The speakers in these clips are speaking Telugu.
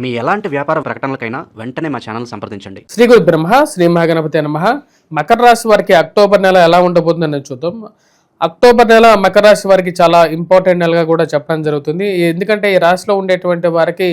మీ ఎలాంటి వ్యాపార ప్రకటనలకైనా వెంటనే మా ఛానల్ సంప్రదించండి. శ్రీ గురు బ్రహ్మ శ్రీ మహాగణపతి నమ. మకర రాశి వారికి అక్టోబర్ నెల ఎలా ఉండబోతుందని చూద్దాం. అక్టోబర్ నెల మకర రాశి వారికి చాలా ఇంపార్టెంట్ నెలగా కూడా చెప్పడం జరుగుతుంది. ఎందుకంటే ఈ రాశిలో ఉండేటువంటి వారికి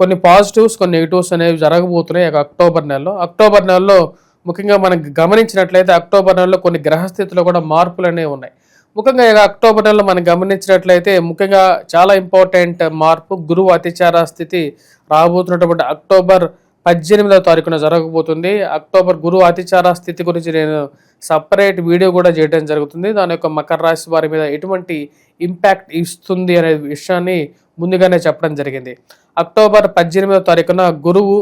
కొన్ని పాజిటివ్స్ కొన్ని నెగిటివ్స్ అనేవి జరగబోతున్నాయి అక్టోబర్ నెలలో. అక్టోబర్ నెలలో ముఖ్యంగా మనం గమనించినట్లయితే అక్టోబర్ నెలలో కొన్ని గ్రహస్థితిలో కూడా మార్పులు అనేవి ఉన్నాయి. ముఖ్యంగా అక్టోబర్ నెలలో మనం గమనించినట్లయితే ముఖ్యంగా చాలా ఇంపార్టెంట్ మార్పు గురువు అతిచార స్థితి రాబోతున్నటువంటి అక్టోబర్ పద్దెనిమిదవ తారీఖున జరగబోతుంది. అక్టోబర్ గురువు అతిచార స్థితి గురించి నేను సపరేట్ వీడియో కూడా చేయడం జరుగుతుంది. దాని యొక్క మకర రాశి వారి మీద ఎటువంటి ఇంపాక్ట్ ఇస్తుంది అనే విషయాన్ని ముందుగానే చెప్పడం జరిగింది. అక్టోబర్ పద్దెనిమిదవ తారీఖున గురువు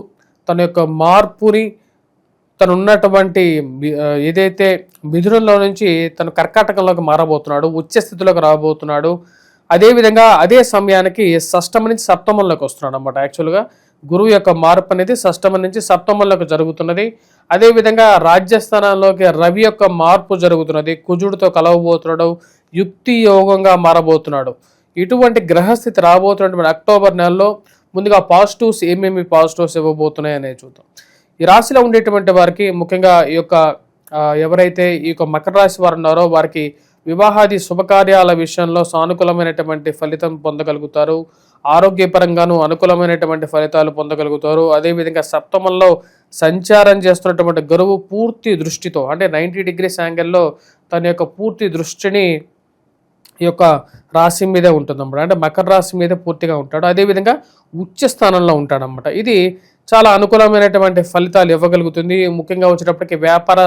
తన యొక్క మార్పుని తను ఉన్నటువంటి ఏదైతే మిథునంలో నుంచి తను కర్కాటకంలోకి మారబోతున్నాడు ఉచ్చ స్థితిలోకి రాబోతున్నాడు అదేవిధంగా అదే సమయానికి షష్టమ నుంచి సప్తమంలోకి వస్తున్నాడు అనమాట యాక్చువల్గా గురువు యొక్క మార్పు అనేది షష్టమ నుంచి సప్తమంలోకి జరుగుతున్నది. అదేవిధంగా రాజ్యస్థానంలోకి రవి యొక్క మార్పు జరుగుతున్నది. కుజుడితో కలవబోతున్నాడు యుక్తి యోగంగా మారబోతున్నాడు. ఇటువంటి గ్రహస్థితి రాబోతున్నటువంటి అక్టోబర్ నెలలో ముందుగా పాజిటివ్స్ ఏమేమి పాజిటివ్స్ ఇవ్వబోతున్నాయి అనేది చూద్దాం. ఈ రాశిలో ఉండేటువంటి వారికి ముఖ్యంగా ఈ యొక్క ఎవరైతే ఈ యొక్క మకర రాశి వారు ఉన్నారో వారికి వివాహాది శుభకార్యాల విషయంలో సానుకూలమైనటువంటి ఫలితం పొందగలుగుతారు. ఆరోగ్యపరంగాను అనుకూలమైనటువంటి ఫలితాలు పొందగలుగుతారు. అదేవిధంగా సప్తమంలో సంచారం చేస్తున్నటువంటి గురువు పూర్తి దృష్టితో అంటే నైంటీ డిగ్రీస్ యాంగిల్లో తన యొక్క పూర్తి దృష్టిని ఈ యొక్క రాశి మీదే ఉంటుంది అన్నమాట అంటే మకర రాశి మీదే పూర్తిగా ఉంటాడు. అదేవిధంగా ఉచ్చ స్థానంలో ఉంటాడనమాట ఇది చాలా అనుకూలమైనటువంటి ఫలితాలు ఇవ్వగలుగుతుంది. ముఖ్యంగా వచ్చేటప్పటికి వ్యాపార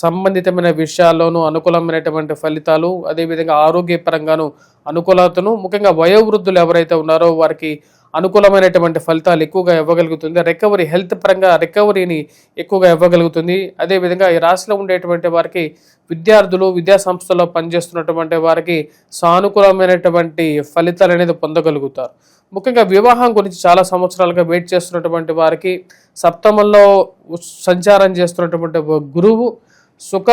సంబంధితమైన విషయాల్లోనూ అనుకూలమైనటువంటి ఫలితాలు అదేవిధంగా ఆరోగ్యపరంగాను అనుకూలతను ముఖ్యంగా వయోవృద్ధులు ఎవరైతే ఉన్నారో వారికి అనుకూలమైనటువంటి ఫలితాలు ఎక్కువగా ఇవ్వగలుగుతుంది. రికవరీ హెల్త్ పరంగా రికవరీని ఎక్కువగా ఇవ్వగలుగుతుంది. అదేవిధంగా ఈ రాశిలో ఉండేటువంటి వారికి విద్యార్థులు విద్యా సంస్థల్లో పనిచేస్తున్నటువంటి వారికి సానుకూలమైనటువంటి ఫలితాలు అనేది పొందగలుగుతారు. ముఖ్యంగా వివాహం గురించి చాలా సంవత్సరాలుగా వెయిట్ చేస్తున్నటువంటి వారికి సప్తమంలో సంచారం చేస్తున్నటువంటి గురువు సుఖ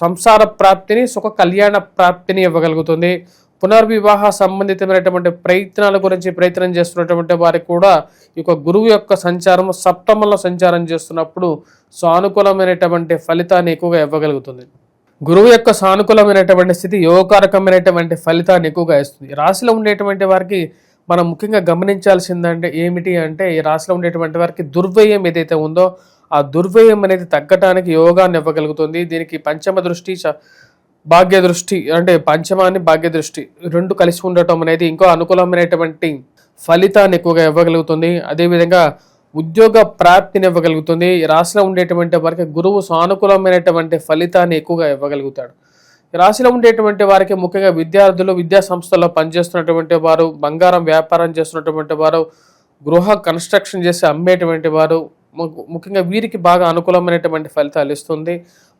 సంసార ప్రాప్తిని సుఖ కళ్యాణ ప్రాప్తిని ఇవ్వగలుగుతుంది. పునర్వివాహ సంబంధితమైనటువంటి ప్రయత్నాల గురించి ప్రయత్నం చేస్తున్నటువంటి వారికి కూడా ఈ యొక్క గురువు యొక్క సంచారం సప్తమంలో సంచారం చేస్తున్నప్పుడు సానుకూలమైనటువంటి ఫలితాన్ని ఎక్కువగా ఇవ్వగలుగుతుంది. గురువు యొక్క సానుకూలమైనటువంటి స్థితి యోగకారకమైనటువంటి ఫలితాన్ని ఎక్కువగా ఇస్తుంది. రాశిలో ఉండేటువంటి వారికి మనం ముఖ్యంగా గమనించాల్సిందంటే ఏమిటి అంటే ఈ రాశిలో ఉండేటువంటి వారికి దుర్వ్యయం ఏదైతే ఉందో ఆ దుర్వ్యయం అనేది తగ్గటానికి యోగాన్ని ఇవ్వగలుగుతుంది. దీనికి పంచమ దృష్టి భాగ్య దృష్టి అంటే పంచమాన్ని భాగ్య దృష్టి రెండు కలిసి ఉండటం అనేది ఇంకో అనుకూలమైనటువంటి ఫలితాన్ని ఎక్కువగా ఇవ్వగలుగుతుంది. అదేవిధంగా ఉద్యోగ ప్రాప్తిని ఇవ్వగలుగుతుంది. రాశిలో ఉండేటువంటి వారికి గురువు సానుకూలమైనటువంటి ఫలితాన్ని ఎక్కువగా ఇవ్వగలుగుతాడు. రాశిలో ఉండేటువంటి వారికి ముఖ్యంగా విద్యార్థులు విద్యా సంస్థల్లో పనిచేస్తున్నటువంటి వారు బంగారం వ్యాపారం చేస్తున్నటువంటి వారు గృహ కన్స్ట్రక్షన్ చేసి అమ్మేటువంటి వారు ము- ముఖ్యంగా వీరికి బాగా అనుకూలమైనటువంటి ఫలితాలు ఇస్తుంది.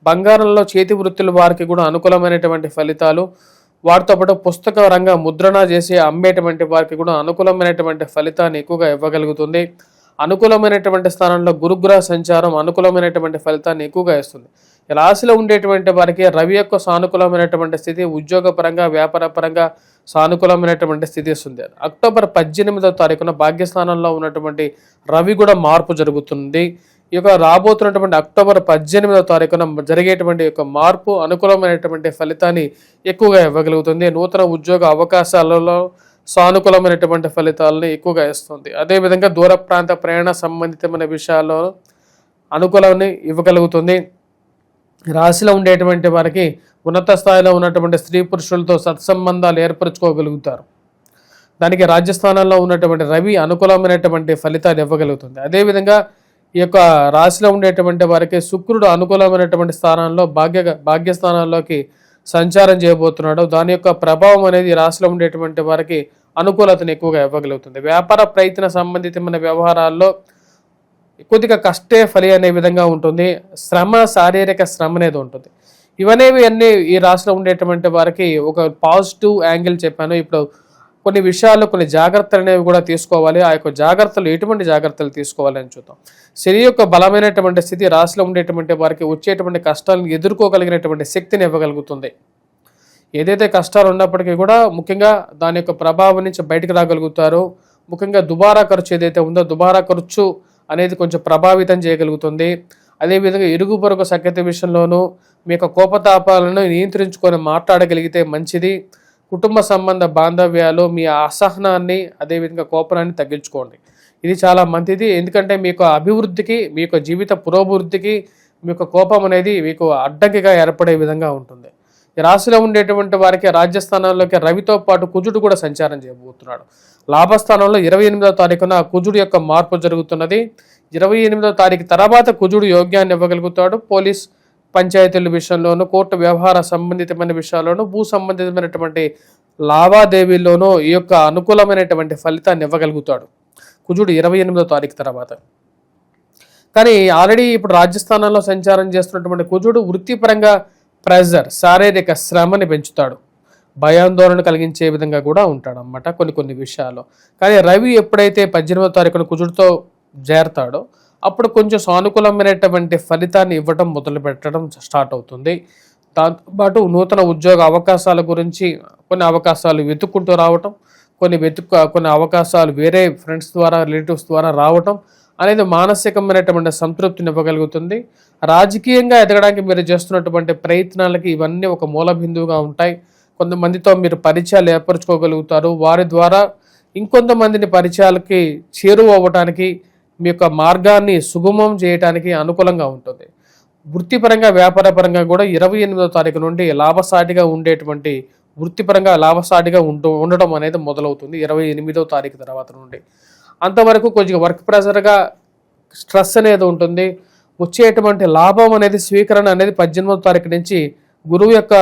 బంగారంలో చేతి వృత్తుల వారికి కూడా అనుకూలమైనటువంటి ఫలితాలు. వాటితో పాటు పుస్తక రంగ ముద్రణ చేసి అమ్మేటువంటి వారికి కూడా అనుకూలమైనటువంటి ఫలితాన్ని ఎక్కువగా ఇవ్వగలుగుతుంది. అనుకూలమైనటువంటి స్థానంలో గురుగ్రహ సంచారం అనుకూలమైనటువంటి ఫలితాన్ని ఎక్కువగా ఇస్తుంది. రాశిలో ఉండేటువంటి వారికి రవి యొక్క సానుకూలమైనటువంటి స్థితి ఉద్యోగపరంగా వ్యాపార పరంగా సానుకూలమైనటువంటి స్థితి ఇస్తుంది. అక్టోబర్ పద్దెనిమిదో తారీఖున భాగ్యస్థానంలో ఉన్నటువంటి రవి కూడా మార్పు జరుగుతుంది. ఈ యొక్క రాబోతున్నటువంటి అక్టోబర్ పద్దెనిమిదవ తారీఖున జరిగేటువంటి యొక్క మార్పు అనుకూలమైనటువంటి ఫలితాన్ని ఎక్కువగా ఇవ్వగలుగుతుంది. నూతన ఉద్యోగ అవకాశాలలో సానుకూలమైనటువంటి ఫలితాలను ఎక్కువగా ఇస్తుంది. అదేవిధంగా దూర ప్రాంత ప్రయాణ సంబంధితమైన విషయాల్లో అనుకూలాన్ని ఇవ్వగలుగుతుంది. రాశిలో ఉండేటువంటి వారికి ఉన్నత స్థాయిలో ఉన్నటువంటి స్త్రీ పురుషులతో సత్సంబంధాలు ఏర్పరచుకోగలుగుతారు. దానికి రాజ్యస్థానంలో ఉన్నటువంటి రవి అనుకూలమైనటువంటి ఫలితాలు ఇవ్వగలుగుతుంది. అదేవిధంగా ఈ యొక్క రాశిలో ఉండేటువంటి వారికి శుక్రుడు అనుకూలమైనటువంటి స్థానంలో భాగ్య భాగ్యస్థానాల్లోకి సంచారం చేయబోతున్నాడు. దాని యొక్క ప్రభావం అనేది ఈ రాశిలో ఉండేటువంటి వారికి అనుకూలతను ఎక్కువగా ఇవ్వగలుగుతుంది. వ్యాపార ప్రయత్న సంబంధితమైన వ్యవహారాల్లో కొద్దిగా కష్టే ఫలి అనే విధంగా ఉంటుంది. శ్రమ శారీరక శ్రమ అనేది ఉంటుంది. ఇవనేవి అన్నీ ఈ రాశిలో ఉండేటువంటి వారికి ఒక పాజిటివ్ యాంగిల్ చెప్పాను. ఇప్పుడు కొన్ని విషయాల్లో కొన్ని జాగ్రత్తలు అనేవి కూడా తీసుకోవాలి. ఆ యొక్క జాగ్రత్తలు ఎటువంటి జాగ్రత్తలు తీసుకోవాలి అని చూద్దాం. శని యొక్క బలమైనటువంటి స్థితి రాశిలో ఉండేటువంటి వారికి వచ్చేటువంటి కష్టాలను ఎదుర్కోగలిగినటువంటి శక్తిని ఇవ్వగలుగుతుంది. ఏదైతే కష్టాలు ఉన్నప్పటికీ కూడా ముఖ్యంగా దాని యొక్క ప్రభావం నుంచి బయటకు రాగలుగుతారో. ముఖ్యంగా దుబారా ఖర్చు ఏదైతే ఉందో దుబారా ఖర్చు అనేది కొంచెం ప్రభావితం చేయగలుగుతుంది. అదేవిధంగా ఇరుగు పొరుగు సఖ్యత విషయంలోనూ మీ యొక్క కోపతాపాలను నియంత్రించుకొని మాట్లాడగలిగితే మంచిది. కుటుంబ సంబంధ బాంధవ్యాలు మీ అసహనాన్ని అదేవిధంగా కోపాన్ని తగ్గించుకోండి. ఇది చాలా మంచిది. ఎందుకంటే మీకు అభివృద్ధికి మీ యొక్క జీవిత పురోభివృద్ధికి మీ యొక్క కోపం అనేది మీకు అడ్డంకిగా ఏర్పడే విధంగా ఉంటుంది. ఈ రాశిలో ఉండేటువంటి వారికి రాజ్యస్థానంలోకి రవితో పాటు కుజుడు కూడా సంచారం చేయబోతున్నాడు. లాభస్థానంలో ఇరవై ఎనిమిదో తారీఖున కుజుడు యొక్క మార్పు జరుగుతున్నది. ఇరవై ఎనిమిదో తారీఖు తర్వాత కుజుడు యోగ్యాన్ని ఇవ్వగలుగుతాడు. పోలీస్ పంచాయతీల విషయంలోనూ కోర్టు వ్యవహార సంబంధితమైన విషయాల్లోనూ భూ సంబంధితమైనటువంటి లావాదేవీల్లోనూ ఈ యొక్క అనుకూలమైనటువంటి ఫలితాన్ని ఇవ్వగలుగుతాడు. కుజుడు ఇరవై ఎనిమిదో తారీఖు తర్వాత. కానీ ఆల్రెడీ ఇప్పుడు రాజస్థానంలో సంచారం చేస్తున్నటువంటి కుజుడు వృత్తిపరంగా ప్రెజర్ శారీరక శ్రమని పెంచుతాడు. భయాందోళన కలిగించే విధంగా కూడా ఉంటాడనమాట కొన్ని కొన్ని విషయాల్లో. కానీ రవి ఎప్పుడైతే పద్దెనిమిదో తారీఖున కుజుడితో చేరతాడో అప్పుడు కొంచెం సానుకూలమైనటువంటి ఫలితాన్ని ఇవ్వటం మొదలు పెట్టడం స్టార్ట్ అవుతుంది. దాంతోపాటు నూతన ఉద్యోగ అవకాశాల గురించి కొన్ని అవకాశాలు వెతుక్కుంటూ రావటం కొన్ని వెతుక్కు కొన్ని అవకాశాలు వేరే ఫ్రెండ్స్ ద్వారా రిలేటివ్స్ ద్వారా రావటం అనేది మానసికమైనటువంటి సంతృప్తిని ఇవ్వగలుగుతుంది రాజకీయంగా ఎదగడానికి మీరు చేస్తున్నటువంటి ప్రయత్నాలకి ఇవన్నీ ఒక మూల బిందువుగా ఉంటాయి. కొంతమందితో మీరు పరిచయాలు ఏర్పరచుకోగలుగుతారు. వారి ద్వారా ఇంకొంతమందిని పరిచయాలకి చేరువ అవ్వటానికి మీ యొక్క మార్గాన్ని సుగమం చేయడానికి అనుకూలంగా ఉంటుంది. వృత్తిపరంగా వ్యాపారపరంగా కూడా ఇరవై ఎనిమిదో తారీఖు నుండి లాభసాటిగా ఉండేటువంటి వృత్తిపరంగా లాభసాటిగా ఉంటూ ఉండడం అనేది మొదలవుతుంది ఇరవై ఎనిమిదో తారీఖు తర్వాత నుండి. అంతవరకు కొంచెం వర్క్ ప్రెషర్గా స్ట్రెస్ అనేది ఉంటుంది. వచ్చేటువంటి లాభం అనేది స్వీకరణ అనేది పద్దెనిమిదో తారీఖు నుంచి గురువు యొక్క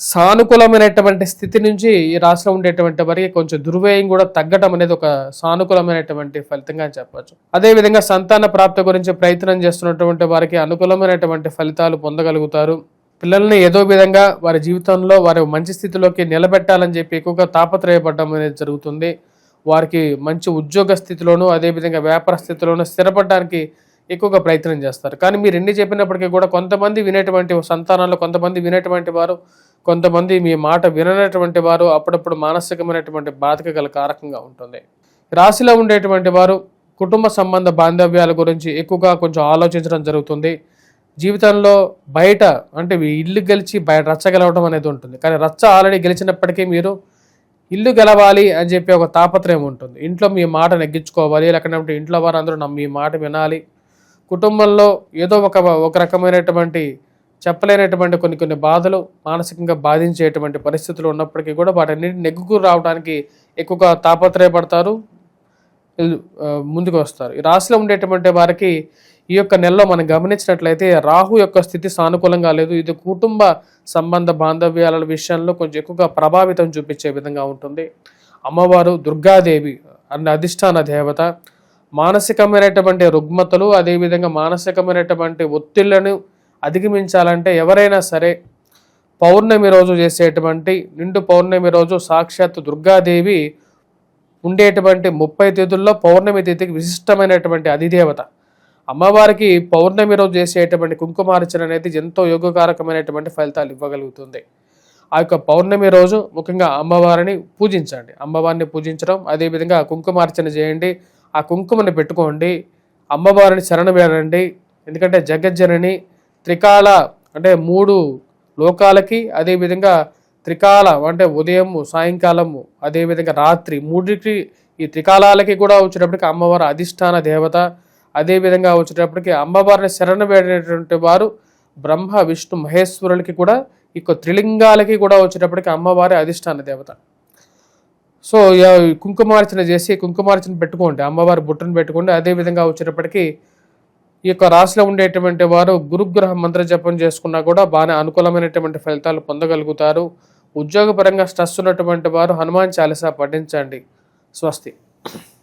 సానుకూలమైనటువంటి స్థితి నుంచి ఈ రాశిలో ఉండేటువంటి వారికి కొంచెం దుర్వ్యయం కూడా తగ్గటం అనేది ఒక సానుకూలమైనటువంటి ఫలితంగా చెప్పవచ్చు అదేవిధంగా సంతాన ప్రాప్తి గురించి ప్రయత్నం చేస్తున్నటువంటి వారికి అనుకూలమైనటువంటి ఫలితాలు పొందగలుగుతారు. పిల్లల్ని ఏదో విధంగా వారి జీవితంలో వారి మంచి స్థితిలోకి నిలబెట్టాలని చెప్పి ఎక్కువగా తాపత్రయపడడం అనేది జరుగుతుంది. వారికి మంచి ఉద్యోగ స్థితిలోనూ అదేవిధంగా వ్యాపార స్థితిలోనూ స్థిరపడడానికి ఎక్కువగా ప్రయత్నం చేస్తారు. కానీ మీరు ఎన్ని చెప్పినప్పటికీ కూడా కొంతమంది వినేటువంటి సంతానాలు కొంతమంది వినేటువంటి వారు కొంతమంది మీ మాట విననటువంటి వారు అప్పుడప్పుడు మానసికమైనటువంటి బాధక గల కారకంగా ఉంటుంది. రాశిలో ఉండేటువంటి వారు కుటుంబ సంబంధ బాంధవ్యాల గురించి ఎక్కువగా కొంచెం ఆలోచించడం జరుగుతుంది. జీవితంలో బయట అంటే మీ ఇల్లు గెలిచి బయట రచ్చ గెలవడం అనేది ఉంటుంది. కానీ రచ్చ ఆల్రెడీ గెలిచినప్పటికీ మీరు ఇల్లు గెలవాలి అని చెప్పి ఒక తాపత్రయం ఉంటుంది. ఇంట్లో మీ మాట నెగ్గించుకోవాలి. లేకపోతే ఇంట్లో వారందరూ అందరూ మీ మాట వినాలి. కుటుంబంలో ఏదో ఒక ఒక రకమైనటువంటి చెప్పలేనటువంటి కొన్ని కొన్ని బాధలు మానసికంగా బాధించేటువంటి పరిస్థితులు ఉన్నప్పటికీ కూడా వాటన్నిటిని నెగ్గుకు రావడానికి ఎక్కువగా తాపత్రయపడతారు. ముందుకు వస్తారు. ఈ రాశిలో ఉండేటువంటి వారికి ఈ యొక్క నెలలో మనం గమనించినట్లయితే రాహు యొక్క స్థితి సానుకూలంగా లేదు. ఇది కుటుంబ సంబంధ బాంధవ్యాల విషయంలో కొంచెం ఎక్కువగా ప్రభావితం చూపించే విధంగా ఉంటుంది. అమ్మవారు దుర్గాదేవి అన్న అధిష్టాన దేవత మానసికమైనటువంటి రుగ్మతలు అదేవిధంగా మానసికమైనటువంటి ఒత్తిళ్ళను అధిగమించాలంటే ఎవరైనా సరే పౌర్ణమి రోజు చేసేటువంటి నిండు పౌర్ణమి రోజు సాక్షాత్ దుర్గాదేవి ఉండేటువంటి ముప్పై తిథుల్లో పౌర్ణమి తిథికి విశిష్టమైనటువంటి అధిదేవత. అమ్మవారికి పౌర్ణమి రోజు చేసేటువంటి కుంకుమార్చన అనేది ఎంతో యోగకారకమైనటువంటి ఫలితాలు ఇవ్వగలుగుతుంది. ఆ యొక్క పౌర్ణమి రోజు ముఖ్యంగా అమ్మవారిని పూజించండి. అమ్మవారిని పూజించడం అదేవిధంగా కుంకుమార్చన చేయండి. ఆ కుంకుమని పెట్టుకోండి. అమ్మవారిని శరణ వేడండి ఎందుకంటే జగజ్జనని త్రికాల అంటే మూడు లోకాలకి అదేవిధంగా త్రికాల అంటే ఉదయము సాయంకాలము అదేవిధంగా రాత్రి మూడికి ఈ త్రికాలాలకి కూడా వచ్చేటప్పటికి అమ్మవారి అధిష్టాన దేవత. అదేవిధంగా వచ్చేటప్పటికి అమ్మవారిని శరణ వేడేటువంటి వారు బ్రహ్మ విష్ణు మహేశ్వరులకి కూడా ఈ త్రిలింగాలకి కూడా వచ్చేటప్పటికి అమ్మవారి అధిష్టాన దేవత. సో కుంకుమార్చన చేసి కుంకుమార్చన పెట్టుకోండి. అమ్మవారి బుట్టను పెట్టుకోండి. అదేవిధంగా వచ్చినప్పటికీ ఈ యొక్క రాశిలో ఉండేటువంటి వారు గురుగ్రహ మంత్ర జపం చేసుకున్నా కూడా బాగానే అనుకూలమైనటువంటి ఫలితాలు పొందగలుగుతారు. ఉద్యోగపరంగా స్ట్రెస్ ఉన్నటువంటి వారు హనుమాన్ చాలీసా పఠించండి. స్వస్తి.